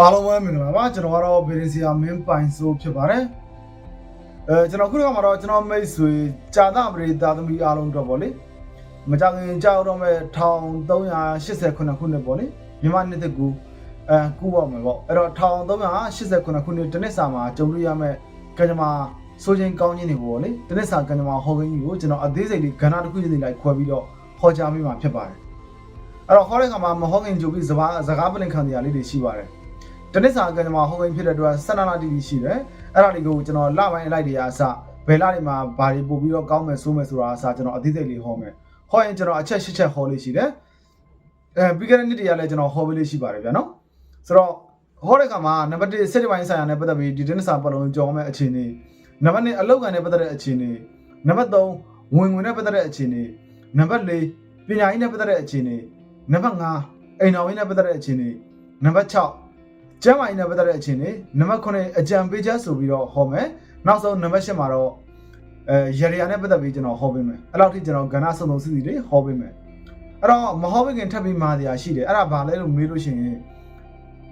အားလုံးပဲမင်္ဂလာပါကျွန်တော်ကတော့ဗီဒီစီယာမင်းပိုင်ဆိုဖြစ်ပါတယ်အဲကျွန်တော်ခုနကမှတော့ကျွန်တော်မိတ်ဆွေဂျာသပရိသာသမီအားလုံးတော့ဗောလေမကြခင်ကြောက်တော့မဲ့1389ခုနှစ်ဗောလေမြန်မာနှစ်တကူအဲကူပါမယ်ဗောအဲ့တော့1389ခုနှစ်တနစ်စာမှာကြုံတွေ့ရမဲ့ကံကြမ္မာစိုးချင်းကောင်းခြင်းတွေဗောလေတနစ်စာကံကြမ္မာဟော်ကင်းကြီးကိုကျွန်တော်အသေးစိတ်လေးကဏ္ဍတစ်ခုချင်းစီလိုက်ခွဲပြီးတော့ဟောကြားပေးမှာဖြစ်ပါတယ်အဲ့တော့ဟောတဲ့ခါမှာမဟောခင်ကြိုပြီးစကားစကားပလင်ခံတရားလေးတွေရှိပါတယ် တနစ်စာကကျွန်တော်ဟိုကိန်းဖြစ်တဲ့အတွက်ဆန္ဒလာတီတီရှိတယ်အဲ့ဒါတွေကိုကျွန်တော်လပိုင်းအလိုက်တွေအစဘယ်လတွေမှာဘာတွေပို့ပြီးတော့ကောင်းမယ်ဆိုးမယ်ဆိုတာအစကျွန်တော်အသေးစိတ်လေးဟောမယ်ဟောရင်ကျွန်တော်အချက်၈ချက်ဟောလေးရှိတယ်အဲပြီးခဲ့တဲ့နှစ်တည်းကလည်းကျွန်တော်ဟောပေးလေးရှိပါတယ်ဗျာနော်ဆိုတော့ဟောတဲ့ခါမှာနံပါတ်1စစ်တပိုင်းဆိုင်ရာနဲ့ပတ်သက်ပြီးဒီတနစ်စာပတ်လုံးကြောင်းမဲ့အခြေအနေနံပါတ်2အလောက်ကန်နဲ့ပတ်သက်တဲ့အခြေအနေနံပါတ်3ဝင်ဝင်နဲ့ပတ်သက်တဲ့အခြေအနေနံပါတ်4ပညာရေးနဲ့ပတ်သက်တဲ့အခြေအနေနံပါတ်5အိမ်တော်ရေးနဲ့ပတ်သက်တဲ့အခြေအနေနံပါတ်6 ကျမ်းမာရေးနဲ့ပတ်သက်တဲ့အခြေအနေနံပါတ်9အကြံပေးချက်ဆိုပြီးတော့ဟောမယ်နောက်ဆုံးနံပါတ်10မှာတော့အဲရရယာနဲ့ပတ်သက်ပြီးကျွန်တော်ဟောပေးမယ်အဲ့လောက်ထိကျွန်တော်ကဏ္ဍစုံစုံစီစီလေးဟောပေးမယ်အဲ့တော့မဟောပေးခင်ထပ်ပြီးမာတရားရှိတယ်အဲ့ဒါဘာလဲလို့မေးလို့ရှိရင်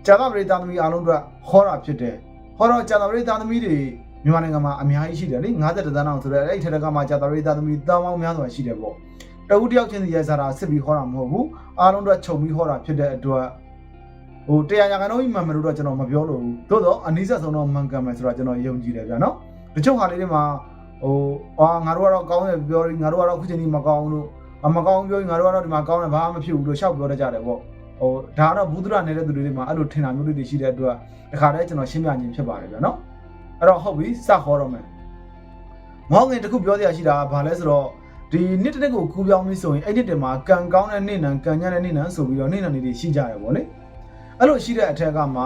ဇာတပရိသသမီးအားလုံးအတွက်ဟောတာဖြစ်တယ်ဟောတော့ဇာတပရိသသမီးတွေမြန်မာနိုင်ငံမှာအများကြီးရှိတယ်လေ50တန်းအောင်ဆိုတော့အဲ့ဒီထက်ကမှဇာတပရိသသမီးတောင်းပေါင်းများစွာရှိတယ်ပေါ့တဦးတယောက်ချင်းစီရဲ့ဇာတာစစ်ပြီးဟောတာမဟုတ်ဘူးအားလုံးအတွက်ခြုံပြီးဟောတာဖြစ်တဲ့အတွက် ဟိုတရားရာခိုင်နှုန်းကြီးမှန်မယ်လို့တော့ကျွန်တော်မပြောလို့ဘူးသို့တော့အနည်းဆက်ဆုံးတော့မှန်ကန်မယ်ဆိုတာကျွန်တော်ယုံကြည်တယ်ဗျာနော်တချို့ဟာလေးတွေမှာဟိုအာငါတို့ကတော့ကောင်းတယ်ပြောပြီးငါတို့ကတော့ခုချိန်ကြီးမကောင်းဘူးလို့အမကောင်းပြောပြီးငါတို့ကတော့ဒီမှာကောင်းတယ်ဘာမှမဖြစ်ဘူးလို့ရှောက်ပြောတတ်ကြတယ်ပေါ့ဟိုဒါကတော့ဘုဒ္ဓရနေတဲ့သူတွေမှာအဲ့လိုထင်တာမျိုးတွေရှိတဲ့အတွက်တခါတည်းကျွန်တော်ရှင်းပြခြင်းဖြစ်ပါတယ်ဗျာနော်အဲ့တော့ဟုတ်ပြီစခေါ်တော့မယ်မောင်းငင်တစ်ခုပြောစရာရှိတာကဘာလဲဆိုတော့ဒီနှစ်တစ်နှစ်ကိုကူးပြောင်းပြီးဆိုရင်အဲ့ဒီတည်းမှာကံကောင်းတဲ့နေ့နံကံညံ့တဲ့နေ့နံဆိုပြီးတော့နေ့နံလေးတွေရှိကြရပေါ့လေ အဲ့လိုရှိတဲ့အထက်ကမှ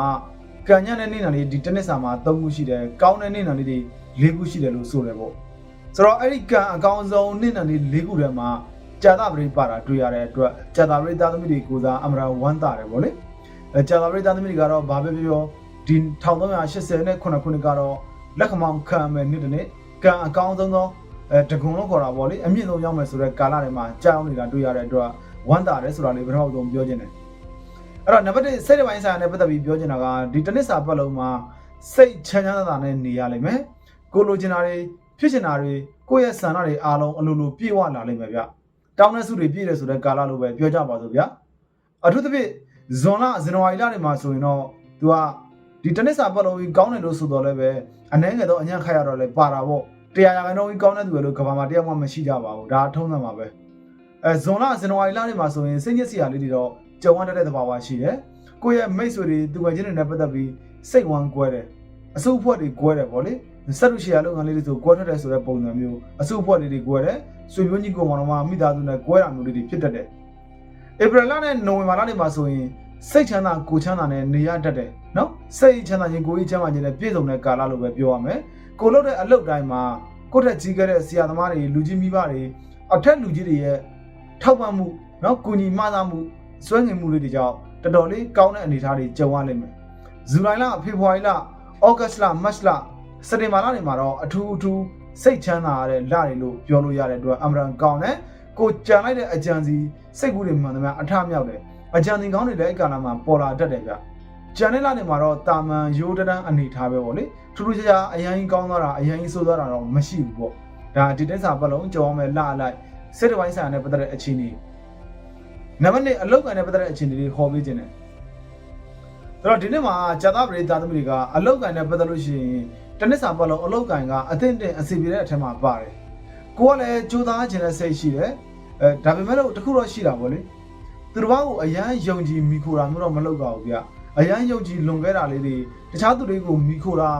ကံညံ့တဲ့နေ့နာလေးဒီတနစ်စာမှာ၃ခုရှိတယ်ကောင်းတဲ့နေ့နာလေးတွေ၄ခုရှိတယ်လို့ဆိုတယ်ပေါ့ဆိုတော့အဲ့ဒီကံအကောင်းဆုံးနေ့နာလေး၄ခုထဲမှာကြာသပရိပါတာတွေ့ရတဲ့အတွက်ကြာသပရိသားသမီးတွေကိုစားအမရာဝမ်းတာတယ်ပေါ့လေအဲကြာသပရိသားသမီးတွေကတော့ဘာပဲပြောပြောဒီ1380နဲ့ခုနှစ်ကတော့လက်ခမောင်ခံမယ်နေ့တစ်နေ့ကံအကောင်းဆုံးသောအဲတကုံလို့ခေါ်တာပေါ့လေအမြင့်ဆုံးရောက်မယ်ဆိုတဲ့ကာလတွေမှာကြောက်နေတာတွေ့ရတဲ့အတွက်ဝမ်းတာတယ်ဆိုတာလေးပထမဆုံးပြောခြင်းတယ် အဲ့တော့နံပါတ်1စိတ်တစ်ပိုင်းဆိုင်ရာနဲ့ပတ်သက်ပြီးပြောချင်တာကဒီတနစ်စာပတ်လုံးမှာစိတ်ချမ်းချမ်းသာသာနဲ့နေရလိမ့်မယ်ကိုလိုချင်တာတွေဖြစ်ချင်တာတွေကိုယ့်ရဲ့ဆန္ဒတွေအားလုံးအလိုလိုပြည့်ဝလာလိမ့်မယ်ဗျတောင်းတဲ့စုတွေပြည့်တယ်ဆိုတဲ့ကာလလိုပဲပြောကြပါစို့ဗျအထူးသဖြင့်ဇွန်လဇန်နဝါရီလတွေမှာဆိုရင်တော့ तू ကဒီတနစ်စာပတ်လုံးကြီးကောင်းတယ်လို့ဆိုတော့လည်းပဲအနှဲငယ်တော့အညံ့ခတ်ရတော့လဲပါတာပေါ့တရားရာခိုင်နှုန်းကြီးကောင်းတဲ့သူတွေလို့ကဘာမှာတရားမှမရှိကြပါဘူးဒါအထုံးစံပါပဲအဲဇွန်လဇန်နဝါရီလတွေမှာဆိုရင်စိတ်ညစ်စရာလေးတွေတော့ ကြုံရတဲ့သဘာဝရှိတယ်။ကိုယ့်ရဲ့မိတ်ဆွေတွေသူငယ်ချင်းတွေနဲ့ပတ်သက်ပြီးစိတ်ဝမ်းကွဲတယ်။အစုအဖွဲ့တွေကွဲတယ်ဗောလေ။ဆက်လို့ရှိရလုပ်ငန်းလေးတွေဆိုကွဲထွက်တယ်ဆိုတဲ့ပုံစံမျိုးအစုအဖွဲ့တွေတွေကွဲတယ်။ဆွေမျိုးကြီးကိုမောင်တော်မမိသားစုနဲ့ကွဲတာမျိုးတွေဖြစ်တတ်တယ်။ဧပြီလနဲ့နိုဝင်ဘာလတွေမှာဆိုရင်စိတ်ချမ်းသာကိုချမ်းသာနဲ့နေရတတ်တယ်နော်။စိတ်ချမ်းသာခြင်းကိုယ်ကြီးချမ်းသာခြင်းနဲ့ပြည့်စုံတဲ့ကာလလို့ပဲပြောရမယ်။ကိုလုပ်တဲ့အလုပ်တိုင်းမှာကိုယ့်ထက်ကြီးခဲ့တဲ့ဆရာသမားတွေလူကြီးမိဘတွေအထက်လူကြီးတွေရဲ့ထောက်ပံ့မှုနော်ကုညီမသာမှု စွဲငင်မှုလေးတွေကြောင့်တော်တော်လေးကောင်းတဲ့အနေအထားတွေကြုံရလိမ့်မယ်။ဇူလိုင်လဖေဖော်ဝါရီလဩဂတ်စ်လမတ်လစက်တင်ဘာလတွေမှာတော့အထူးအထူးစိတ်ချမ်းသာရတဲ့လတွေလို့ပြောလို့ရတဲ့အတွက်အမရန်ကောင်းတယ်။ကိုကြံလိုက်တဲ့အကြံစီစိတ်ကူးတွေမှန်သမျှအထမြောက်တယ်။အကြံစီကောင်းတွေလည်းအကာလမှာပေါ်လာတတ်တယ်ဗျ။ကြံတဲ့လတွေမှာတော့တာမန်ရိုးတန်းအနေထားပဲပေါ့လေ။ထူးထူးခြားခြားအရင်ကောင်းသွားတာအရင်ဆိုးသွားတာတော့မရှိဘူးပေါ့။ဒါဒီတက်စာပတ်လုံးကြောင်းမဲ့လအလိုက်စစ်တပိုင်းဆိုင်ရာနဲ့ပတ်သက်တဲ့အခြေအနေ နံပါတ်1အလောက်ကန်နဲ့ပတ်သက်တဲ့အခြေအနေတွေဟောပေးခြင်းတယ်။အဲ့တော့ဒီနေ့မှာဂျာတာပရိသတ်သမီးတွေကအလောက်ကန်နဲ့ပတ်သက်လို့ရှိရင်တနစ်စာပတ်လုံးအလောက်ကန်ကအသင့်တင်အစီပြေတဲ့အထက်မှာပါတယ်။ကိုကလည်းကြိုးစားခြင်းနဲ့စိတ်ရှိတယ်။အဲဒါပေမဲ့လို့တခုတော့ရှိတာပေါ့လေ။သူတစ်ပါးကိုအရန်ယုံကြည်မိခိုတာမျိုးတော့မလုပ်ပါဘူးဗျ။အရန်ယုံကြည်လွန်ခဲ့တာလေးတွေတခြားသူတွေကိုမိခိုတာ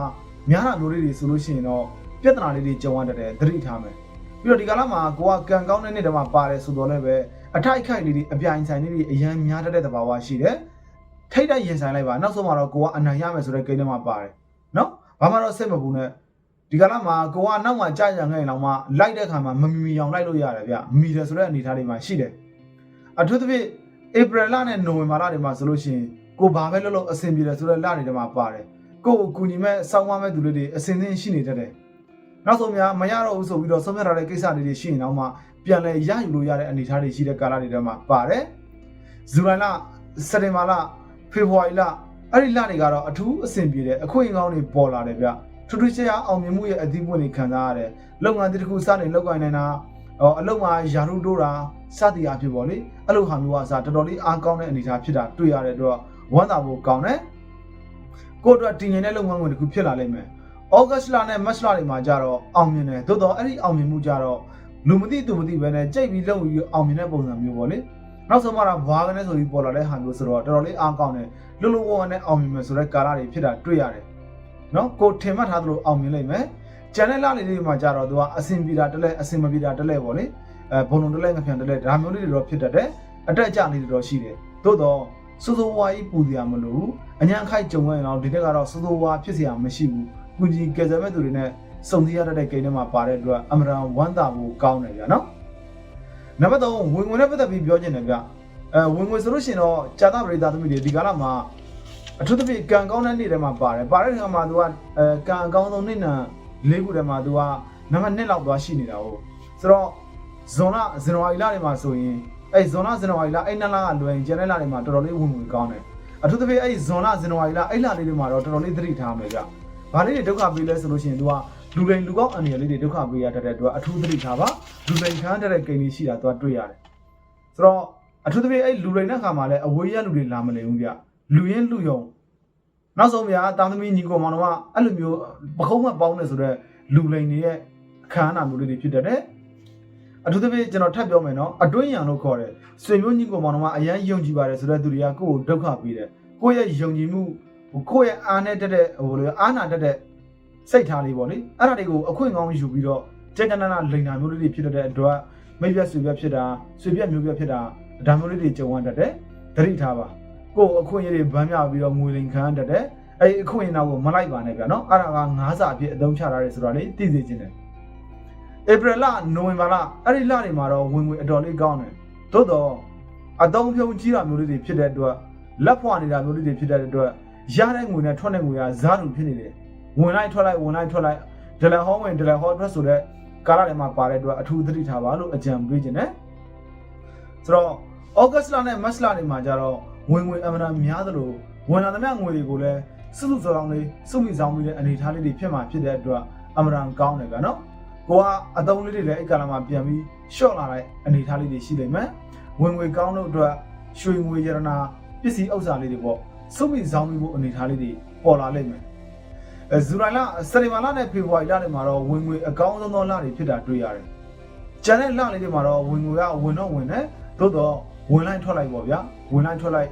များတာမျိုးလေးတွေဆိုလို့ရှိရင်တော့ပြဿနာလေးတွေကြုံရတတ်တယ်သတိထားမယ်။ပြီးတော့ဒီကာလမှာကိုကကံကောင်းတဲ့နေ့တည်းမှာပါတယ်ဆိုတော့လည်းပဲ အထိုက်ခိုက်လေးတွေအပြိုင်ဆိုင်လေးတွေအရန်များတတ်တဲ့သဘာဝရှိတယ်။ထိတ်တိုက်ရင်ဆိုင်လိုက်ပါနောက်ဆုံးမှာတော့ကိုကအနိုင်ရမယ်ဆိုတဲ့ကိန်းထဲမှာပါတယ်။နော်။ဘာမှတော့စိတ်မပူနဲ့ဒီကလာမှာကိုကနောက်မှာကြာရငဲ့လောင်မှလိုက်တဲ့ခါမှာမမီမီအောင်လိုက်လို့ရတယ်ဗျ။မီတယ်ဆိုတဲ့အနေအထားတွေမှာရှိတယ်။အထူးသဖြင့်ဧပြီလနဲ့နိုဝင်ဘာလတွေမှာဆိုလို့ရှိရင်ကိုဘာပဲလုပ်လို့အဆင်ပြေတယ်ဆိုတဲ့လတွေထဲမှာပါတယ်။ကိုကိုကူညီမဲ့စောင်းမမဲ့သူတွေတွေအစင်စင်းရှိနေတတ်တယ်။နောက်ဆုံးများမရတော့ဘူးဆိုပြီးတော့ဆုံးဖြတ်ထားတဲ့ကိစ္စတွေတွေရှိရင်တော့မှ ပြန်လဲရယူလို့ရတဲ့အနေအထားတွေရှိတဲ့ကာလတွေထဲမှာပါတယ်။ဇူလိုင်လစက်တင်ဘာလဖေဖော်ဝါရီလအဲ့ဒီလတွေကတော့အထူးအဆင်ပြေတယ်အခွင့်အကောင်းတွေပေါ်လာတယ်ဗျထူးထူးခြားခြားအောင်မြင်မှုရဲ့အသီးပွင့်တွေခံစားရတယ်လုပ်ငန်းတစ်ခုစတင်လုပ်ကိုင်နေတာဟောအလုပ်မှာယာရုတိုးတာစသည်အဖြစ်ပေါ့လေအဲ့လိုဟာမျိုးကစားတော်တော်လေးအားကောင်းတဲ့အနေအထားဖြစ်တာတွေ့ရတဲ့အတွက်ဝမ်းသာဖို့ကောင်းတယ်ကိုယ့်အတွက်တည်ငြိမ်တဲ့လုပ်ငန်းဝင်တစ်ခုဖြစ်လာလိမ့်မယ်ဩဂတ်စ်လနဲ့မတ်လတွေမှာကြတော့အောင်မြင်တယ်သို့တော့အဲ့ဒီအောင်မြင်မှုကြတော့ လူမသိသူမသိပဲနဲ့ကြိတ်ပြီးလုပ်ပြီးအောင်မြင်တဲ့ပုံစံမျိုးပေါ့လေနောက်ဆုံးမှတော့ဘာကနေဆိုပြီးပေါ်လာတဲ့ဟာမျိုးဆိုတော့တော်တော်လေးအားကောင်းတယ်လူလူဝဝနဲ့အောင်မြင်မယ်ဆိုတဲ့ကာလတွေဖြစ်တာတွေ့ရတယ်နော်ကိုထင်မှတ်ထားသလိုအောင်မြင်လိမ့်မယ်ကျန်တဲ့လလေးတွေမှာကြတော့သူကအစင်ပြေတာတလဲအစင်မပြေတာတလဲပေါ့လေအဲဘုံလုံးတလဲငပြန်တလဲဒါမျိုးလေးတွေတော့ဖြစ်တတ်တယ်အတက်အကျလေးတွေတော့ရှိတယ်သို့တော့စိုးစိုးဝါးကြီးပူစရာမလိုဘူးအញ្ញံခိုက်ကြုံရရင်တော့ဒီတက်ကတော့စိုးစိုးဝါးဖြစ်စရာမရှိဘူးကုကြီးကယ်ဆယ်မဲ့သူတွေနဲ့ စုံစည်းရတဲ့ဂိမ်းထဲမှာပါတဲ့အတွက်အမရန်ဝမ်းသာဖို့ကောင်းတယ်ဗျာနော်နံပါတ်3ဝင်ငွေနဲ့ပတ်သက်ပြီးပြောချင်တယ်ဗျအဲဝင်ငွေဆိုလို့ရှိရင်တော့ဂျာတာပရိသတ်သမီးတွေဒီကာလမှာအထူးသဖြင့်ကံကောင်းတဲ့နေ့ထဲမှာပါတယ်ပါတဲ့ခါမှာသူကအဲကံအကောင်းဆုံးနေ့နံလေးခုထဲမှာသူကနံပါတ်1လောက်သွားရှိနေတာဟုတ်ဆိုတော့ဇွန်လဇန်နဝါရီလတွေမှာဆိုရင်အဲဇွန်လဇန်နဝါရီလအဲ့နှစ်လကလွယ်ရင်ကျန်တဲ့လတွေမှာတော်တော်လေးဝင်ငွေကောင်းတယ်အထူးသဖြင့်အဲဇွန်လဇန်နဝါရီလအဲ့လလေးတွေမှာတော့တော်တော်လေးသတိထားမယ်ဗျဘာလေးတွေဒုက္ခပေးလဲဆိုလို့ရှိရင်သူက လူလိန်လူကောင်းအနေလေးတွေဒုက္ခပေးရတတ်တဲ့အတွက်အထူးသတိထားပါလူလိန်ခံတတ်တဲ့ကိန်းလေးရှိတာ तू တွေ့ရတယ်။ဆိုတော့အထူးသဖြင့်အဲ့လူလိန်တဲ့ခါမှာလည်းအဝေးရလူတွေလာမနေဘူးဗျ။လူရင်းလူယုံနောက်ဆုံးဗျာတာသမီညီကောင်မောင်တို့ကအဲ့လိုမျိုးပခုံးမပေါင်းနေဆိုတော့လူလိန်တွေရဲ့အခမ်းအနားမျိုးလေးတွေဖြစ်တတ်တယ်။အထူးသဖြင့်ကျွန်တော်ထပ်ပြောမယ်နော်အတွင်းရံလို့ခေါ်တယ်ဆွေမျိုးညီကောင်မောင်တို့ကအရန်ယုံကြည်ပါတယ်ဆိုတော့သူတွေကကိုယ့်ကိုဒုက္ခပေးတယ်ကိုယ့်ရဲ့ယုံကြည်မှုကိုယ့်ရဲ့အားနဲ့တက်တဲ့ဟိုလိုအားနာတက်တဲ့ စိတ်ထားလေးပေါ့လေအဲ့ဒါတွေကိုအခွင့်ကောင်းယူပြီးတော့ကြက်ကြနနာလိန်နာမျိုးလေးတွေဖြစ်တတ်တဲ့အတွက်မိပြက်ဆွေပြက်ဖြစ်တာဆွေပြက်မျိုးပြက်ဖြစ်တာဒါမျိုးလေးတွေကြုံရတတ်တယ်သတိထားပါကိုယ့်အခွင့်အရေးတွေဗန်းမြပြီးတော့ငွေလိန်ခံရတတ်တယ်အဲ့ဒီအခွင့်အရေးနောက်ကိုမလိုက်ပါနဲ့ဗျာနော်အဲ့ဒါကငါးစာအဖြစ်အသုံးချထားတယ်ဆိုတော့လေသိစေချင်တယ်ဧပြီလနိုဝင်ဘာလအဲ့ဒီလတွေမှာတော့ဝင်ငွေအတော်လေးကောင်းတယ်သို့တော့အတုံးဖြုံကြီးတာမျိုးလေးတွေဖြစ်တဲ့အတွက်လက်ဖွာနေတာမျိုးလေးတွေဖြစ်တဲ့အတွက်ရတဲ့ငွေနဲ့ထွက်တဲ့ငွေကဇာတ်တူဖြစ်နေတယ် ဝင်လိုက်ထွက်လိုက်ဝင်လိုက်ထွက်လိုက်ဒလဟောဝင်ဒလဟောအတွက်ဆိုတဲ့ကာလတွေမှာပါတဲ့အတွက်အထူးသတိထားပါလို့အကြံပေးခြင်းနဲ့ဆိုတော့ဩဂတ်စ်လနဲ့မတ်လတွေမှာကျတော့ဝင်ငွေအမှန်တမ်းများသလိုဝင်လာသမျှငွေတွေကိုလည်းစုစုဆောင်းလေးစုမိဆောင်ပြီးတဲ့အနေအထားလေးတွေဖြစ်မှာဖြစ်တဲ့အတွက်အမှန်တမ်းကောင်းတယ်ဗျာနော်ကိုကအတုံးလေးတွေလည်းအဲ့ကာလမှာပြန်ပြီးရှော့လာတဲ့အနေအထားလေးတွေရှိနေမယ်ဝင်ငွေကောင်းလို့အတွက်ရွှေငွေရတနာပစ္စည်းဥစ္စာလေးတွေပေါ့စုမိဆောင်ပြီးဖို့အနေအထားလေးတွေပေါ်လာလိမ့်မယ်အဲ ဇူလိုင်လစက်တင်ဘာလနဲ့ဖေဖော်ဝါရီလတွေမှာတော့ဝင်ငွေအကောင်းဆုံးသောလတွေဖြစ်တာတွေ့ရတယ်။ကျန်တဲ့လလေးတွေမှာတော့ဝင်ငွေကဝင်တော့ဝင်တယ်သို့တော့ဝင်လိုက်ထွက်လိုက်ပေါ့ဗျာဝင်လိုက်ထွက်လိုက်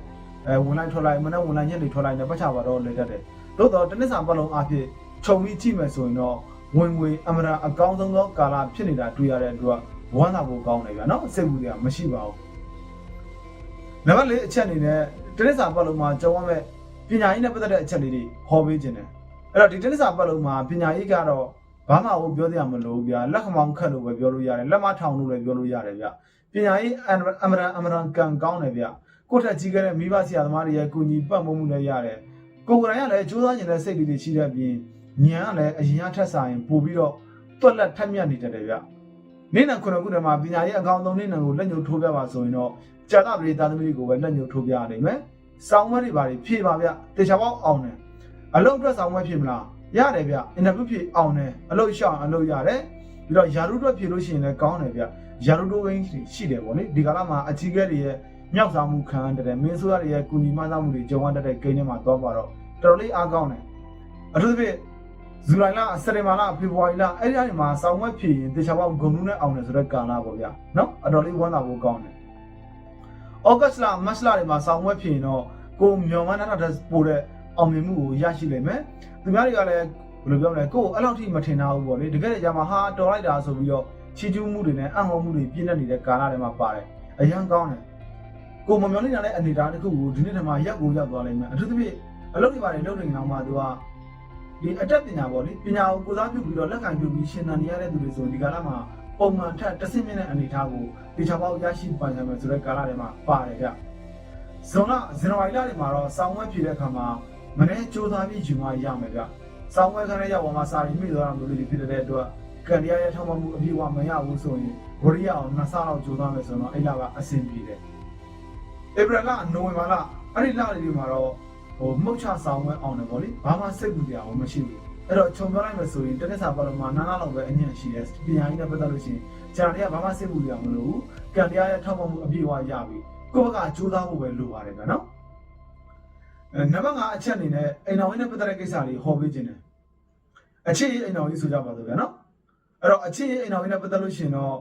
အဲဝင်လိုက်ထွက်လိုက်မနေ့ဝင်လိုက်ညနေထွက်လိုက်နဲ့ပတ်ချပါတော့လေတတ်တယ်။သို့တော့တနစ်စာပတ်လုံးအဖြစ်ခြုံပြီးကြည့်မယ်ဆိုရင်တော့ဝင်ငွေအမရာအကောင်းဆုံးသောကာလဖြစ်နေတာတွေ့ရတဲ့အတွက်ဝမ်းသာဖို့ကောင်းတယ်ဗျာနော်စိတ်ကူတွေကမရှိပါဘူး။နံပါတ်၄အချက်အနေနဲ့တနစ်စာပတ်လုံးမှာကြုံရမယ့်ပညာရေးနဲ့ပတ်သက်တဲ့အချက်လေးတွေဟောပေးခြင်းတယ်။ အဲ့တော့ဒီတနစ်စာပတ်လုံးမှာပညာရေးကတော့ဘာမှဘူးပြောစရာမလိုဘူးဗျာလက်ခမောင်းခတ်လို့ပဲပြောလို့ရတယ်လက်မထောင်လို့လည်းပြောလို့ရတယ်ဗျပညာရေးအမရန်အမရန်ကံကောင်းတယ်ဗျကိုယ့်ထက်ကြီးခဲ့တဲ့မိဘဆရာသမားတွေရဲ့ကူညီပတ်မိုးမှုလည်းရတယ်ကိုယ်ကိုယ်တိုင်ကလည်းကြိုးစားနေတဲ့စိတ်လေးတွေရှိတဲ့အပြင်ညံကလည်းအရင်ကထက်ဆိုင်ပို့ပြီးတော့တွက်လက်ထက်မြက်နေတတ်တယ်ဗျနေ့နံခုနှစ်ခုတည်းမှာပညာရေးအကောင်ဆုံးနေ့နံကိုလက်ညှိုးထိုးပြပါဆိုရင်တော့ကြာတာပရိသတ်သမီးတွေကိုပဲလက်ညှိုးထိုးပြရနိုင်မယ်စောင်းမတွေပါဖြေပါဗျတေချာပေါက်အောင်တယ် အလုံးအတွက်စောင်းမဖြေမလားရတယ်ဗျအင်တာဗျူးဖြေအောင်တယ်အလုပ်ရှောင်အလုပ်ရတယ်ပြီးတော့ယာရုအတွက်ဖြေလို့ရှိရင်လည်းကောင်းတယ်ဗျယာရုတိုးရင်းရှိတယ်ပေါ့လေဒီကာလမှာအကြီးကဲတွေရဲ့မြောက်စားမှုခံရတဲ့မင်းဆိုရတွေရဲ့ကုညီမသားမှုတွေကြုံရတဲ့ဂိမ်းထဲမှာသွားပါတော့တော်တော်လေးအားကောင်းတယ်အထူးသဖြင့်ဇူလိုင်လစက်တင်ဘာလဖေဖော်ဝါရီလအဲ့ဒီအချိန်မှာစောင်းဝက်ဖြေရင်တေချာပေါက်ဂုံနူးနဲ့အောင်တယ်ဆိုတဲ့ကာလပေါ့ဗျာနော်အတော်လေးဝမ်းသာဖို့ကောင်းတယ်ဩဂတ်စ်လမတ်လတွေမှာစောင်းဝက်ဖြေရင်တော့ကိုမျော်မှန်းတဲ့ပို့တဲ့ အောင်မြင်မှုကိုရရှိလိမ့်မယ်သူများတွေကလည်းဘယ်လိုပြောမလဲကိုယ်အဲ့လောက်ထိမထင်တာဘူးပေါ့လေတကယ်ကြမှာဟာတော်လိုက်တာဆိုပြီးတော့ချီကျူးမှုတွေနဲ့အံ့ဩမှုတွေပြည့်နေနေတဲ့ကာလတွေမှာပါတယ်အရန်ကောင်းတယ်ကိုမမျောနေတာလည်းအနေထားတစ်ခုကိုဒီနေ့တည်းမှာရက်ကိုရောက်သွားလိမ့်မယ်အထူးသဖြင့်အလုပ်တွေပါတယ်လုပ်နေအောင်မှာသူကဒီအတက်ပညာပေါ့လေပညာကိုကိုစားပြုပြီးတော့လက်ခံပြုပြီးရှင်းတန်နေရတဲ့သူတွေဆိုဒီကာလမှာပုံမှန်ထက်တစ်ဆင့်မြင့်တဲ့အနေထားကိုဒီချောက်ပေါက်ရရှိပါကြမယ်ဆိုတဲ့ကာလတွေမှာပါတယ်ကြဇွန်လဇန်နဝါရီလတွေမှာတော့စောင်းဝဲဖြည့်တဲ့အခါမှာ မနေ့စူးစမ်းပြီးယူမှရမယ်ဗျစောင်းဝဲခန်းထဲရောက်ပေါ်မှာစာရီမိသွားတာမျိုးလေးဖြစ်တဲ့အတွက်ကန်ရီယာရဲ့ထောက်ပံ့မှုအပြည့်အဝမရဘူးဆိုရင်ဝရိယအောင်နှစ်ဆလောက်ကြိုးစားမယ်ဆိုတော့အဲ့လကအဆင်ပြေတယ်ဧပြီလနိုဝင်ဘာလအဲ့ဒီလတွေမှာတော့ဟိုမှုတ်ချဆောင်ဝဲအောင်တယ်ဗောလေဘာမှစိတ်ပူကြအောင်မရှိဘူးအဲ့တော့ခြုံပြောလိုက်မယ်ဆိုရင်တနစ်စာပတ်လုံးမှာနာနာလောက်ပဲအညံ့ရှိတယ်ပညာရေးနဲ့ပတ်သက်လို့ရှိရင်ဂျာတွေကဘာမှစိတ်ပူကြအောင်မလို့ဘူးကံတရားရဲ့ထောက်ပံ့မှုအပြည့်အဝရပြီကိုယ့်ဘက်ကကြိုးစားဖို့ပဲလိုပါတယ်ဗျာနော်အဲ နံပါတ်5အချက်အနေနဲ့အိမ်တော်ရင်းနဲ့ပတ်သက်တဲ့ကိစ္စလေးဟောပေးခြင်းတယ်အခြေအိမ်တော်ကြီးဆိုကြပါစို့ဗျာနော်အဲ့တော့အခြေအိမ်တော်ရင်းနဲ့ပတ်သက်လို့ရှိရင်တော့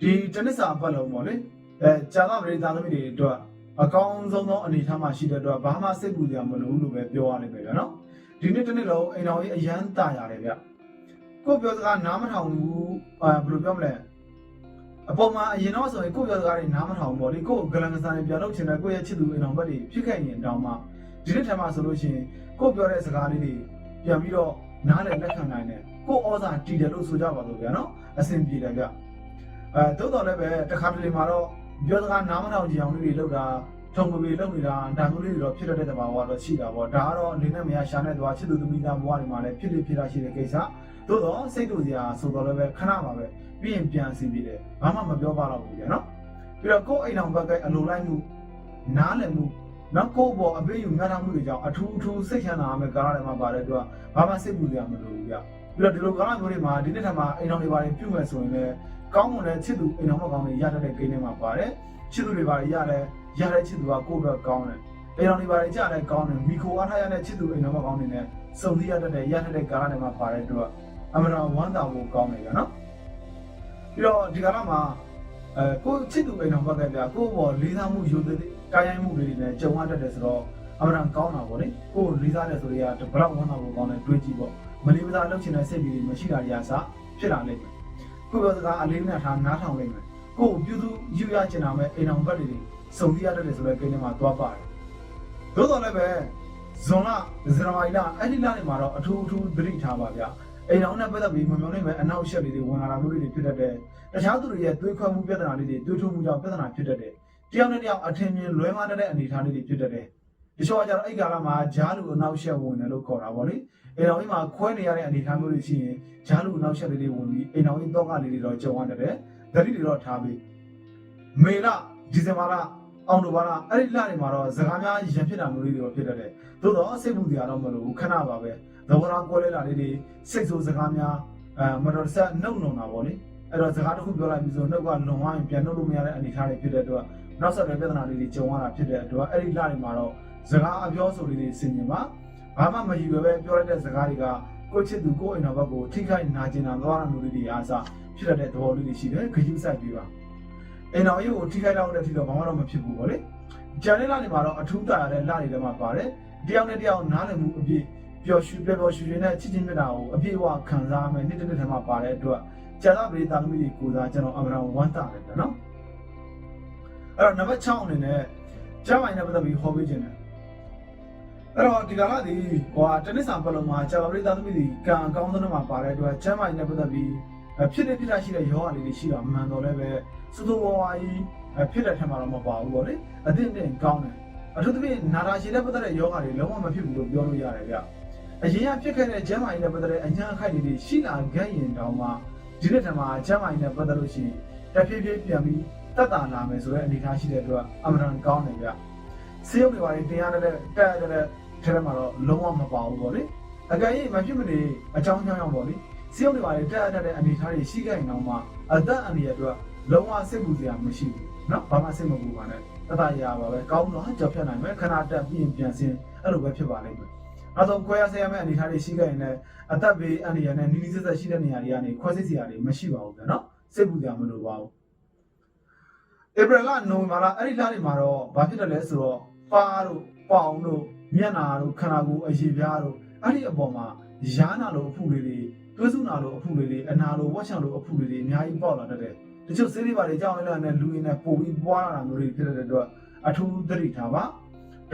ဒီတနစ်စာပတ်လုံးပေါ့လေအဲဂျာကပရိသတ်သမီးတွေအတွက်အကောင်းဆုံးသောအနေအထားမှာရှိတဲ့အတွက်ဘာမှစိတ်ပူကြမလို့လို့ပဲပြောရလိမ့်မယ်ဗျာနော်ဒီနေ့တစ်နေ့လုံးအိမ်တော်ကြီးအရန်တာရတယ်ဗျကိုပြောစကားနားမထောင်ဘူးအဲဘယ်လိုပြောမလဲ အပေါ်မှာအရင်တော့ဆိုရင်ကိုပြောစကားတွေနားမထောင်ဘူးပေါ့လေကိုဂလန်ကစားနေပြန်လုပ်ချင်တဲ့ကိုရဲ့ချစ်သူအိမ်တော်ဘက်တွေဖြစ်ခဲ့ရင်တောင်မှဒီနေ့ထက်မှဆိုလို့ရှိရင်ကိုပြောတဲ့စကားလေးတွေပြန်ပြီးတော့နားလည်လက်ခံနိုင်တယ်ကိုဩဇာတည်တယ်လို့ဆိုကြပါလို့ဗျာနော်အဆင်ပြေတယ်ဗျအဲတိုးတော်လည်းပဲတခါတလေမှာတော့ပြောစကားနားမထောင်ကြအောင်လေးတွေလောက်တာထုံပပေလောက်နေတာဒါမျိုးလေးတွေတော့ဖြစ်တတ်တဲ့တဘာဝတော့ရှိတာပေါ့ဒါကတော့အနေနဲ့မရရှာနေသွားချစ်သူသမီးသားဘဝတွေမှာလည်းဖြစ်ဖြစ်ဖြစ်တာရှိတဲ့ကိစ္စ သို့တော့စိတ်တူစရာဆိုတော့လည်းပဲခဏပါပဲပြီးရင်ပြန်စီပြီးတယ်ဘာမှမပြောပါတော့ဘူးကြာနော်ပြီးတော့ကိုယ်အိမ်အောင်ဘက်ကအလိုလိုက်မှုနားလည်မှုနောက်ကိုယ့်ဘောအပေးယူငါထားမှုတွေကြောင့်အထူးအထူးစိတ်ချမ်းသာရမယ်ကားတွေမှာပါတဲ့အတွက်ဘာမှစိတ်ပူစရာမလိုဘူးကြာပြီးတော့ဒီလိုကားမျိုးတွေမှာဒီနေ့ထက်မှအိမ်အောင်တွေပါပြုမယ်ဆိုရင်လည်းကောင်းမွန်တဲ့ချစ်သူအိမ်အောင်မကောင်းတွေရတတ်တဲ့ကိန်းတွေမှာပါတယ်ချစ်သူတွေပါရတယ်ရတဲ့ချစ်သူကကိုယ့်အတွက်ကောင်းတယ်အိမ်တော်တွေပါတယ်ကြားလည်းကောင်းတယ်မိခိုအားထားရတဲ့ချစ်သူအိမ်တော်မကောင်းနေနဲ့စုံစည်းရတတ်တဲ့ရတတ်တဲ့ကာလတွေမှာပါတဲ့အတွက် အမှန်တော်ဝမ်းသာဖို့ကောင်းတယ်ဗျာနော်ပြီးတော့ဒီကာလမှာအဲကိုချစ်သူအိမ်တော်ဘက်ကဗျာကိုဘောလေးစားမှုယူတဲ့ကာယမှုတွေနဲ့ကြုံရတတ်တယ်ဆိုတော့အမှန်တော်ကောင်းတာပေါ့လေကိုလေးစားတယ်ဆိုတွေကဘလောက်ဝမ်းသာဖို့ကောင်းတယ်တွေးကြည့်ပေါ့မလေးမစားလုပ်ချင်တဲ့စိတ်တွေမရှိတာတွေကစဖြစ်လာလိမ့်မယ်ကိုပြောစကားအလေးနဲ့ထားနားထောင်လိမ့်မယ်ကိုပြုစုယူရချင်တာမဲ့အိမ်တော်ဘက်တွေစုံစည်းရတတ်တယ်ဆိုတဲ့ကိန်းထဲမှာသွားပါတယ်သို့တော်လည်းပဲဇွန်လဇန်နဝါရီလအဲ့ဒီလတွေမှာတော့အထူးအထူးသတိထားပါဗျာ အိမ်တော်နဲ့ပတ်သက်ပြီးမမျောနိုင်မဲ့အနောက်အရှက်လေးတွေဝင်လာတာမျိုးတွေဖြစ်တတ်တယ်တခြားသူတွေရဲ့တွေးခွဲမှုပြဿနာလေးတွေတွေးထွမှုကြောင့်ပြဿနာဖြစ်တတ်တယ်တယောက်နဲ့တယောက်အထင်မြင်လွဲမှားတဲ့အနေအထားလေးတွေဖြစ်တတ်တယ်တချို့ကကြတော့အဲ့ကာလမှာဂျားလူအနောက်ရှက်ဝင်တယ်လို့ခေါ်တာပေါ့လေအိမ်တော်ကြီးမှာခွဲနေရတဲ့အနေအထားမျိုးတွေရှိရင်ဂျားလူအနောက်ရှက်လေးတွေဝင်ပြီးအိမ်တော်ကြီးတော့ကလေးတွေတော့ကြုံရတတ်တယ်သတိတွေတော့ထားပြီးမေလဒီဇင်ဘာလအောင်တိုဘာလအဲ့ဒီလတွေမှာတော့စကားများရံဖြစ်တာမျိုးလေးတွေတော့ဖြစ်တတ်တယ်သို့တော့စိတ်ပူစရာတော့မလိုဘူးခဏပါပဲ သဘောထားကွဲလဲတာလေးတွေစိတ်ဆိုးစကားများအဲမတော်တဆနှုတ်လုံတာပေါ့လေအဲ့တော့စကားတစ်ခုပြောလိုက်ပြီးဆိုနှုတ်ကလုံသွားရင်ပြန်နှုတ်လို့မရတဲ့အနေအထားတွေဖြစ်တဲ့အတွက်နောက်ဆက်တွဲပြဿနာလေးတွေကြုံရတာဖြစ်တဲ့အတွက်အဲ့ဒီလတွေမှာတော့စကားအပြောဆိုလေးတွေဆင်ញင်ပါဘာမှမယူပဲပြောလိုက်တဲ့စကားတွေကကိုချစ်သူကိုအိမ်တော်ဘက်ကိုထိခိုက်နာကျင်တာသွားတာမျိုးလေးတွေအားစဖြစ်တဲ့သဘောလေးတွေရှိတယ်ဂရုစိုက်ပြီးပါအိမ်တော်ကြီးကိုထိခိုက်တော့တဲ့အထိတော့ဘာမှတော့မဖြစ်ဘူးပေါ့လေဂျန်လေးလာနေမှာတော့အထူးတာရတဲ့လာတွေထဲမှာပါတယ်တယောက်နဲ့တယောက်နားလည်မှုအပြည့် ပျော်ရွှင်ပျော်ပျော်ရွှင်ရွှင်နဲ့ချစ်ချင်းမြတ်တာကိုအပြည့်အဝခံစားမယ်နေ့တစ်နေ့ထဲမှာပါတဲ့အတွက်ကျန်တဲ့ပြည်သားသမီးတွေကိုစားကျွန်တော်အမှန်တော့ဝမ်းသာတယ်နော်အဲ့တော့နံပါတ်6အနေနဲ့ကျမ်းပိုင်နဲ့ပတ်သက်ပြီးဟောပေးခြင်းတယ်အဲ့တော့ဒီကလာဒီဟိုတနစ်ဆာပလုံးမှာကျန်တဲ့ပြည်သားသမီးတွေကံအကောင်းဆုံးမှာပါတဲ့အတွက်ကျမ်းပိုင်နဲ့ပတ်သက်ပြီးဖြစ်နေဖြစ်တာရှိတဲ့ယောဂလေးတွေရှိတာမှန်တော့လည်းပဲစူးစူးဝါးဝါးကြီးဖြစ်တဲ့ထက်မှာတော့မပါဘူးပေါ့လေအသင့်အင့်ကောင်းတယ်အထူးသဖြင့်နာတာရှည်တဲ့ပတ်သက်တဲ့ယောဂတွေလုံးဝမဖြစ်ဘူးလို့ပြောလို့ရတယ်ဗျ အရင်ကဖြစ်ခဲ့တဲ့ကျမ်းမာရေးနဲ့ပတ်သက်တဲ့အညာခိုက်တွေရှိလာခဲ့ရင်တောင်မှဒီနှစ်ထက်မှကျမ်းမာရေးနဲ့ပတ်သက်လို့ရှိရင်တဖြည်းဖြည်းပြန်ပြီးတက်တာလာမယ်ဆိုတဲ့အနေအထားရှိတဲ့အတွက်အမှန်တန်ကောင်းတယ်ဗျဆေးရုံတွေပါတင်ရတဲ့တက်ရတဲ့ထဲမှာတော့လုံးဝမပါဘူးပေါ့လေအကယ်၍မဖြစ်မနေအကြောင်းကြောင်းရောက်ပေါ့လေဆေးရုံတွေပါတက်ရတဲ့အနေအထားတွေရှိခဲ့ရင်တောင်မှအသက်အန္တရာယ်အတွက်လုံးဝစိတ်ပူစရာမရှိဘူးနော်ဘာမှစိတ်မပူပါနဲ့တတရာပါပဲကောင်းတော့ကြောက်ဖြတ်နိုင်မယ်ခဏတက်ပြင်ပြန်စင်းအဲ့လိုပဲဖြစ်ပါလိမ့်မယ် အဲတော့ခွဲရဆဲရမယ့်အနေအထားတွေရှိခဲ့ရင်လည်းအသက်ဘေးအန္တရာယ်နဲ့နီးနီးဆက်ဆက်ရှိတဲ့နေရာတွေကနေခွဲစိတ်စရာတွေမရှိပါဘူးဗျာနော်စိတ်ပူစရာမလိုပါဘူးဧပြီလနိုဝင်ဘာလအဲ့ဒီလတွေမှာတော့ဘာဖြစ်တယ်လဲဆိုတော့ပါတို့ပေါင်တို့မျက်နာတို့ခန္ဓာကိုယ်အရေပြားတို့အဲ့ဒီအပေါ်မှာရားနာလိုအဖုလေးတွေတွေးစုနာလိုအဖုလေးတွေအနာလိုဝက်ချံလိုအဖုလေးတွေအများကြီးပေါက်လာတတ်တယ်တချို့ဆေးလေးပါတွေကြောင်းလည်းနဲ့လူရင်းနဲ့ပို့ပြီးပွားလာတာမျိုးတွေဖြစ်တဲ့အတွက်အထူးသတိထားပါ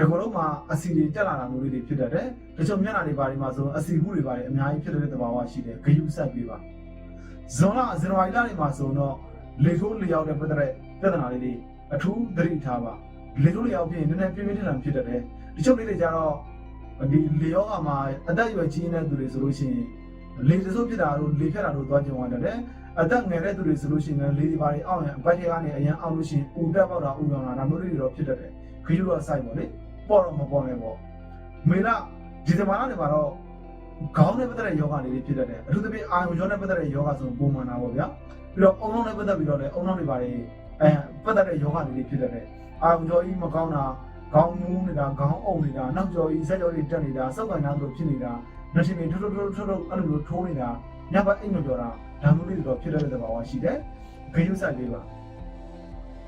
ဒီကုလုံးမှာအစီတွေတက်လာတာမျိုးတွေဖြစ်တတ်တယ်တချို့မျက်နှာတွေပါတွေမှာဆိုအစီဘူးတွေပါတွေအများကြီးဖြစ်တဲ့သဘာဝရှိတယ်ဂယုစိုက်ပေးပါဇွန်လဇန်နဝါရီလတွေမှာဆိုတော့လေထိုးလျောက်တဲ့ပတ်သက်တဲ့ပြဿနာလေးတွေအထူးသတိထားပါလေထိုးလျောက်ဖြစ်ရင်နည်းနည်းပြင်းပြင်းထန်ထန်ဖြစ်တတ်တယ်တချို့လေးတွေကျတော့ဒီလေယောဂမှာအသက်အရွယ်ကြီးနေတဲ့သူတွေဆိုလို့ရှိရင်လေတဆိုးဖြစ်တာတို့လေဖြတ်တာတို့သွားကြုံရတယ်အသက်ငယ်တဲ့သူတွေဆိုလို့ရှိရင်လေဒီပါတွေအောက်ရင်အပတ်ထဲကနေအရင်အောက်လို့ရှိရင်ဦးတက်ပေါက်တာဦးရောင်လာဒါမျိုးတွေတော့ဖြစ်တတ်တယ်ခရီးတော့စိုက်ပါလေတ ပေါ်တော့မပေါ်နဲ့ပေါ့မေလဒီဇင်ဘာလနေမှာတော့ခေါင်းနဲ့ပတ်သက်တဲ့ယောဂတွေဖြစ်တတ်တယ်အထူးသဖြင့်အာယုံရောနဲ့ပတ်သက်တဲ့ယောဂဆိုပုံမှန်တာပေါ့ဗျာပြီးတော့အုံလုံးနဲ့ပတ်သက်ပြီးတော့လည်းအုံလုံးတွေပါလေအဲပတ်သက်တဲ့ယောဂတွေဖြစ်တတ်တယ်အာယုံရောကြီးမကောင်းတာခေါင်းမူးနေတာခေါင်းအုံနေတာနောက်ကျော်ကြီးဆက်ကျော်ကြီးတက်နေတာစောက်ကန်နာလို့ဖြစ်နေတာနှရှင်တွေထွတ်ထွတ်ထွတ်ထွတ်အဲ့လိုမျိုးထိုးနေတာညဘက်အိမ်မပြောတာဒါမျိုးလေးတွေတော့ဖြစ်တတ်တဲ့သဘာဝရှိတယ်ဂရုစိုက်လေးပါ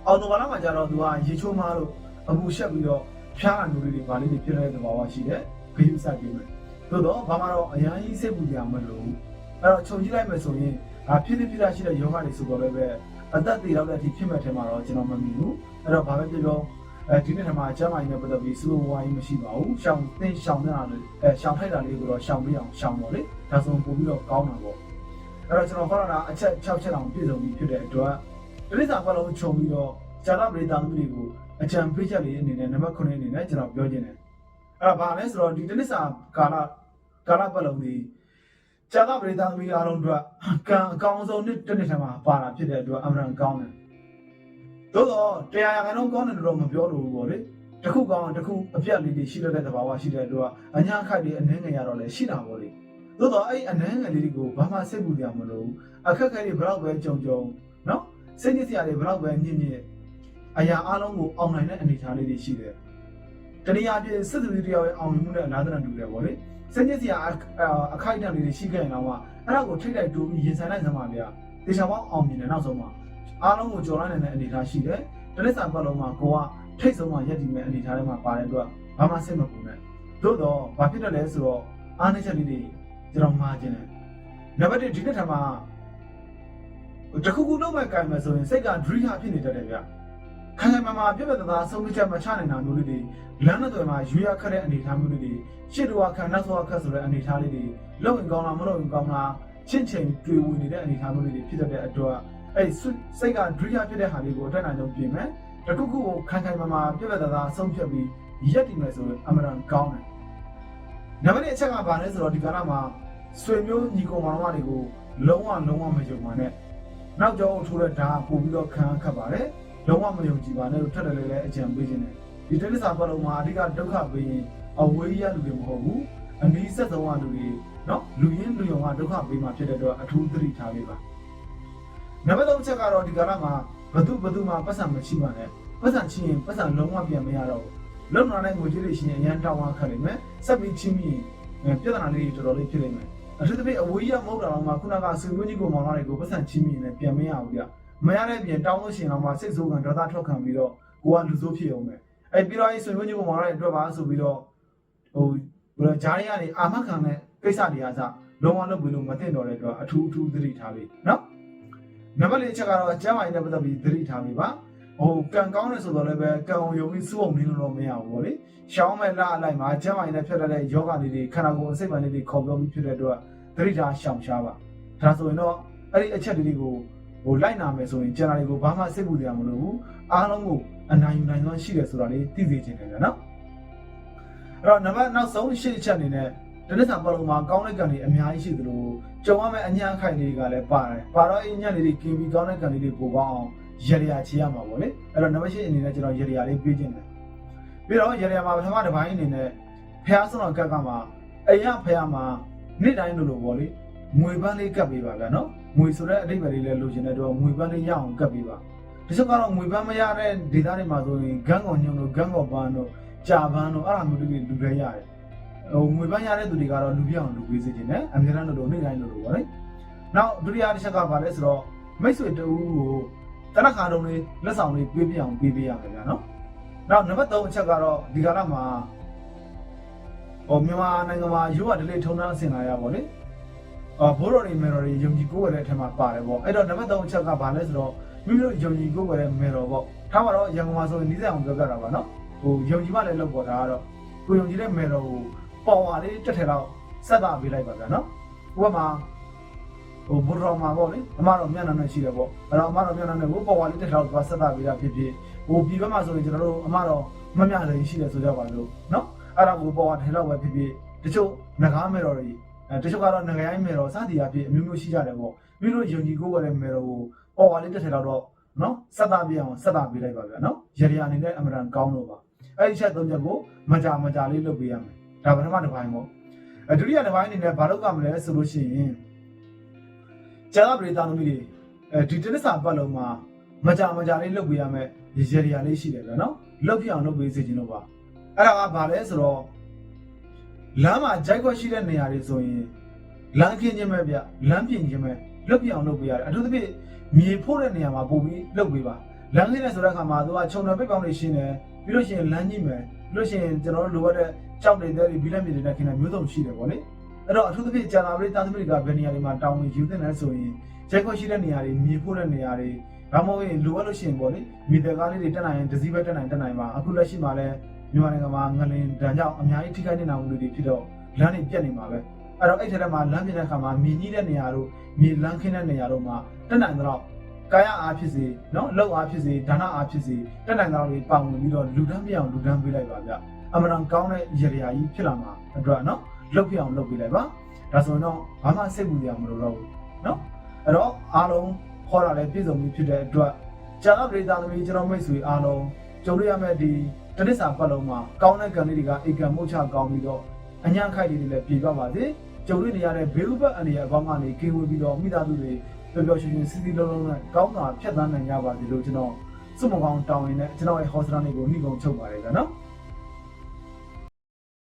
အော်တိုဘာလမှာကျတော့သူကရေချိုးမားလို့အပူရှက်ပြီးတော့ ဖျားအမျိုးလေးတွေပါလေးတွေဖြစ်တဲ့သဘာဝရှိတယ်ဂရုစိုက်ပြီးမယ်သို့တော့ဘာမှတော့အရန်ကြီးစိတ်ပူကြမလို့အဲ့တော့ခြုံကြည့်လိုက်မယ်ဆိုရင်ဒါဖြစ်နေပြတာရှိတဲ့ယောဂတွေဆိုတော့လည်းပဲအသက်တည်တော့တဲ့အထိဖြစ်မဲ့ထဲမှာတော့ကျွန်တော်မမြင်ဘူးအဲ့တော့ဘာပဲပြောပြောအဲဒီနေ့ထမှာအကျမ်းမာရေးနဲ့ပတ်သက်ပြီးစူဝါးကြီးမရှိပါဘူးရှောင်းသင်ရှောင်းနေတာလေအဲရှောင်းထိုက်တာလေးကိုတော့ရှောင်းပြအောင်ရှောင်းတော့လေဒါဆိုပို့ပြီးတော့ကောင်းတာပေါ့အဲ့တော့ကျွန်တော်ခေါ်တာအချက်6ချက်အောင်ပြည့်စုံပြီဖြစ်တဲ့အတွက်တိရစ္ဆာန်ဘလုံးခြုံပြီးတော့ဇာတပရိသတ်မှုတွေကို အကြံပေးချက်လေးအနေနဲ့နံပါတ်9အနေနဲ့ကျွန်တော်ပြောချင်တယ်အဲ့ဒါဘာလဲဆိုတော့ဒီတိရစ္ဆာန်ကာလကာလပတ်လုံးဒီဇာတပရိသတ်မှုအားလုံးအတွက်ကံအကောင်းဆုံးနှစ်တစ်နှစ်ထဲမှာပါတာဖြစ်တဲ့အတွက်အမှန်ကောင်းတယ်သို့တော့တရားရခိုင်တော့ကောင်းတယ်လို့တော့မပြောလို့ဘူးပေါ့လေတခုကောင်းတခုအပြတ်လေးတွေရှိတဲ့သဘာဝရှိတဲ့အတွက်အညာခိုက်တွေအနှင်းငယ်ရတော့လည်းရှိတာပေါ့လေသို့တော့အဲ့အနှင်းငယ်လေးတွေကိုဘာမှစိတ်ပူကြမလို့အခက်ခဲတွေဘယ်တော့ပဲကြုံကြုံနော်စိတ်ညစ်စရာတွေဘယ်တော့ပဲညစ်ညစ် အရာအလုံးကိုအောင်နိုင်တဲ့အနေအထားလေးတွေရှိတယ်တနည်းအားဖြင့်စစ်သူတွေတယောက်ရဲ့အောင်မြင်မှုနဲ့အလားတူတူတယ်ပေါ့လေစိတ်ညစ်စရာအခိုက်အတန့်လေးတွေရှိခဲ့ရင်တော့အဲ့ဒါကိုထိတ်လိုက်တိုးပြီးရင်ဆိုင်လိုက်စမှာဗျာတေချာပေါင်းအောင်မြင်တယ်နောက်ဆုံးမှာအားလုံးကိုကြော်လိုက်နိုင်တဲ့အနေအထားရှိတယ်တနစ်စာပတ်လုံးမှာကိုကထိတ်ဆုံးမှရက်တည်မဲ့အနေအထားတွေမှာပါတဲ့အတွက်ဘာမှစိတ်မပူနဲ့သို့တော့ဘာဖြစ်တယ်လဲဆိုတော့အားနည်းချက်လေးတွေကျွန်တော်မှားခြင်းတယ်နံပါတ်1ဒီနေ့ထမှာတခုခုလုံးမဲ့ကံမယ်ဆိုရင်စိတ်ကဒရိဟာဖြစ်နေတတ်တယ်ဗျ ခိုင်ခိုင်မာမာပြည့်ပြည့်သားသားဆုံးဖြတ်ချက်မချနိုင်တာမျိုးလေးတွေလမ်းနဲ့တွေမှာရွေးရခက်တဲ့အနေအထားမျိုးလေးတွေရှစ်တော်ခံနောက်ဆုံးအခက်ဆိုတဲ့အနေအထားလေးတွေလုံရင်ကောင်းလားမလုံရင်ကောင်းလားချင့်ချိန်တွေ့ဝင်နေတဲ့အနေအထားမျိုးလေးတွေဖြစ်တဲ့အတွက်အဲ့စိတ်ကဒရိယာဖြစ်တဲ့ဟာလေးကိုအတက်နိုင်ဆုံးပြင်မယ်တခုခုကိုခိုင်ခိုင်မာမာပြည့်ပြည့်သားသားဆုံးဖြတ်ပြီးရက်တည်မယ်ဆိုရင်အမှန်တန်ကောင်းတယ်နံပါတ်1အချက်ကဘာလဲဆိုတော့ဒီကနေ့မှာဆွေမျိုးညီကောင်မောင်မတွေကိုလုံးဝလုံးဝမယုံပါနဲ့နောက်ကျောင်းထိုးတဲ့ဓာတ်ပို့ပြီးတော့ခံခတ်ပါတယ် လုံးဝမယုံကြည်ပါနဲ့လို့ထပ်တယ်လေအကြံပေးခြင်းတယ်ဒီတနစ်စာပတ်လုံးမှာအဓိကဒုက္ခပေးရင်အဝေးရလူတွေမဟုတ်ဘူးအနည်းဆက်ဆုံးကလူတွေနော်လူရင်းလူယုံကဒုက္ခပေးမှဖြစ်တဲ့အတွက်အထူးသတိထားပေးပါနံပါတ်3ချက်ကတော့ဒီကနေ့မှာဘသူဘသူမှပတ်စံမရှိပါနဲ့ပတ်စံချင်းရင်ပတ်စံလုံးဝပြန်မရတော့ဘူးလုံနာတဲ့ငွေကြေးတွေရှင်အရန်တောင်းဝခတ်လိမ့်မယ်ဆက်ပြီးချင်းပြီးပြဿနာလေးတွေတော်တော်လေးဖြစ်လိမ့်မယ်အထူးသဖြင့်အဝေးရမဟုတ်တာတော့မှခုနကဆွေမျိုးကြီးကိုမောင်လာတွေကိုပတ်စံချင်းပြီးရင်ပြန်မရဘူးဗျ မရတဲ့ပြင်တောင်းလို့ရှိရင်တော့မှစိတ်ဆိုးခံဒေါသထွက်ခံပြီးတော့ကိုကလူဆိုးဖြစ်အောင်ပဲအဲ့ပြီးတော့အဲ့ဆွေမျိုးကြီးကိုမောင်လာတွေအတွက်ပါဆိုပြီးတော့ဟိုဘယ်လိုဂျားရီကနေအာမခံတဲ့ကိစ္စတွေကစလုံးဝလုပ်ပြီးလို့မသိတော့တဲ့အတွက်အထူးအထူးသတိထားပြီနော်နံပါတ်၄အချက်ကတော့ကျမ်းမာရေးနဲ့ပတ်သက်ပြီးသတိထားပြီပါဟိုကံကောင်းတယ်ဆိုတော့လည်းပဲကံအောင်ယုံပြီးစုအောင်နေလို့တော့မရဘူးဗောလေရှောင်းမဲ့လာအလိုက်မှာကျမ်းမာရေးနဲ့ဖြစ်တဲ့ယောဂလေးတွေခန္ဓာကိုယ်အစိတ်ပိုင်းလေးတွေခေါ်ပြောပြီးဖြစ်တဲ့အတွက်သတိထားရှောင်ရှားပါဒါဆိုရင်တော့အဲ့ဒီအချက်တွေကို ဟိုလိုက်နာမယ်ဆိုရင်ကျန်တာတွေကိုဘာမှစိတ်ပူတရားမလိုဘူးအားလုံးကိုအနိုင်ယူနိုင်စွမ်းရှိတယ်ဆိုတာလေးသိစေချင်တယ်နော်အဲ့တော့နံပါတ်နောက်ဆုံးရှင်းချက်အနေနဲ့တနစ်စာပတ်လုံးမှာကောင်းတဲ့ကံတွေအများကြီးရှိသလိုကြုံရမယ့်အညာခိုင်တွေကလည်းပါတယ်။ပါတော့အညာလေးတွေကင်ပြီးကောင်းတဲ့ကံလေးတွေပိုကောင်းအောင်ရေရရာချေရမှာပေါ့လေ။အဲ့တော့နံပါတ်၈အနေနဲ့ကျွန်တော်ရေရရာလေးပြေးခြင်းတယ်။ပြီးတော့ရေရရာမှာပထမတစ်ပိုင်းအနေနဲ့ဖះဆုံးတော်ကက်ကမှာအရာဖះမှာနေ့တိုင်းလိုလိုပေါ့လေ။ ငွေပန်းလေးကပ်ပေးပါဗျာနော်။ငွေဆိုတဲ့အဓိပ္ပာယ်လေးလည်းလိုချင်တဲ့တော့ငွေပန်းလေးရအောင်ကပ်ပေးပါ။ဒီချက်ကတော့ငွေပန်းမရတဲ့ဒေသတွေမှာဆိုရင်ဂန်းကောင်ညုံတို့ဂန်းကောင်ပန်းတို့ကြာပန်းတို့အဲ့ဒါမျိုးတွေလူတွေရတယ်ဟိုငွေပန်းရတဲ့သူတွေကတော့လူပြအောင်လူပေးစေခြင်းနဲ့အများအားလို့နေ့တိုင်းလို့လို့ပါလေနောက်ဒုတိယတစ်ချက်ကပါလဲဆိုတော့မိတ်ဆွေတူကိုတနခါတုံးလေးလက်ဆောင်လေးပေးပြအောင်ပေးပေးရမယ်ဗျာနော်နောက်နံပါတ်3အချက်ကတော့ဒီကာလမှာဟိုမြန်မာနိုင်ငံမှာရိုးရဒလေးထုံနှန်းအဆင်လာရပါလေအော် ဘိုးတော်တွေမေတော်တွေယုံကြည်ကိုယ်ရတဲ့အထက်မှာပါတယ်ပေါ့အဲ့တော့နံပါတ်3အချက်ကဘာလဲဆိုတော့မိမိတို့ယုံကြည်ကိုယ်ရတဲ့မေတော်ပေါ့ထားပါတော့ရန်ကုန်မှာဆိုရင်နီးစပ်အောင်ပြောပြတာပါနော်ဟိုယုံကြည်မှလည်းလောက်ပေါ်တာကတော့ကိုယုံကြည်တဲ့မေတော်ကိုပေါ်ဝါလေးတက်ထဲတော့ဆက်တာပေးလိုက်ပါဗျာနော်ဥပမာဟိုဘုရားမှာပေါ့လေအမတော်မျက်နှာနဲ့ရှိတယ်ပေါ့အဲ့တော့အမတော်မျက်နှာနဲ့ကိုပေါ်ဝါလေးတက်ထဲတော့သွားဆက်တာပေးတာဖြစ်ဖြစ်ဟိုဒီဘက်မှာဆိုရင်ကျွန်တော်တို့အမတော်မမျက်နှာလေးရှိတယ်ဆိုကြပါလို့နော်အဲ့ဒါကိုပေါ်ဝါထဲတော့ပဲဖြစ်ဖြစ်တချို့ငကားမဲတော်တွေ အဲတချို့ကတော့ငကရိုင်းမဲတော်စသည်အဖြစ်အမျိုးမျိုးရှိကြတယ်ပေါ့ပြီးတော့ယုံကြည်ကိုယ်ရတဲ့မဲတော်ကိုပေါ်ဝါလေးတက်ထဲတော့နော်ဆက်တာပြအောင်ဆက်တာပေးလိုက်ပါဗျာနော်ရေရအနေနဲ့အမှန်တန်ကောင်းလို့ပါအဲ့ဒီချက်သုံးချက်ကိုမကြမကြလေးလုပ်ပေးရမယ်ဒါပထမတစ်ပိုင်းပေါ့အဲဒုတိယတစ်ပိုင်းအနေနဲ့ဘာလုပ်ရမလဲဆိုလို့ရှိရင်ကျန်တဲ့ပရိသတ်သမီးတွေအဲဒီတနစ်စာပတ်လုံးမှာမကြမကြလေးလုပ်ပေးရမယ်ရေရရလေးရှိတယ်ဗျာနော်လုပ်ပြအောင်လုပ်ပေးစေချင်လို့ပါအဲ့ဒါကဘာလဲဆိုတော့ လမ်းမှာဂျိုက်ခွက်ရှိတဲ့နေရာတွေဆိုရင်လမ်းခင်းခြင်းပဲဗျလမ်းပြင်ခြင်းပဲလုပ်ပြအောင်လုပ်ပေးရတယ်အထူးသဖြင့်မြေဖို့တဲ့နေရာမှာပို့ပြီးလုပ်ပေးပါလမ်းခင်းတဲ့ဆိုတဲ့အခါမှာသူကခြုံတော်ပိတ်ပေါင်းနေရှင်းတယ်ပြီးလို့ရှိရင်လမ်းကြီးမယ်ပြီးလို့ရှိရင်ကျွန်တော်တို့လိုအပ်တဲ့ကြောက်နေတဲ့တွေဘီလက်မြေတွေနဲ့ခင်းတဲ့မျိုးစုံရှိတယ်ပေါ့လေအဲ့တော့အထူးသဖြင့်ဂျန်နာပရိသတ်သမီးတွေကဘယ်နေရာတွေမှာတောင်းဝင်ယူသင့်လဲဆိုရင်ဂျိုက်ခွက်ရှိတဲ့နေရာတွေမြေဖို့တဲ့နေရာတွေဒါမှမဟုတ်ရင်လိုအပ်လို့ရှိရင်ပေါ့လေမြေတကားလေးတွေတက်နိုင်ရင်ဒစီပဲတက်နိုင်တက်နိုင်ပါအခုလက်ရှိမှာလည်း မြန်မာနိုင်ငံမှာငလင်ဒဏ်ကြောင့်အများကြီးထိခိုက်နေတာမျိုးတွေဖြစ်တော့လမ်းတွေပြတ်နေမှာပဲအဲ့တော့အဲ့ထဲမှာလမ်းပြတ်တဲ့အခါမှာမြေကြီးတဲ့နေရာတို့မြေလမ်းခင်းတဲ့နေရာတို့မှာတက်နိုင်တော့ကာယအားဖြစ်စေနော်လောက်အားဖြစ်စေဒါနအားဖြစ်စေတက်နိုင်တော့တွေပါဝင်ပြီးတော့လူတန်းပြအောင်လူတန်းပေးလိုက်ပါဗျအမှန်တန်ကောင်းတဲ့ရေရာကြီးဖြစ်လာမှာအတွက်နော်လောက်ပြအောင်လုပ်ပေးလိုက်ပါဒါဆိုရင်တော့ဘာမှစိတ်ပူစရာမလိုတော့ဘူးနော်အဲ့တော့အားလုံးခေါ်တာလည်းပြည့်စုံပြီဖြစ်တဲ့အတွက်ကြာပရိသတ်သမီးကျွန်တော်မိတ်ဆွေအားလုံးကြုံရရမယ့်ဒီ တနစ်စာပတ်လုံးမှာကောင်းတဲ့ကံလေးတွေကအေကံမှုတ်ချကောင်းပြီးတော့အညာခိုက်တွေလည်းပြေသွားပါစေကြုံရနေရတဲ့ဘေးဥပတ်အနေအကောင်းကနေကင်းဝေးပြီးတော့မိသားစုတွေပျော်ပျော်ရွှင်ရွှင်စီးစီးလုံးလုံးနဲ့ကောင်းတာဖြတ်သန်းနိုင်ကြပါစေလို့ကျွန်တော်စုမကောင်းတောင်းရင်လည်းကျွန်တော်ရဲ့ဟောစတာလေးကိုနှိကုံချုပ်ပါတယ်ဗျာနော်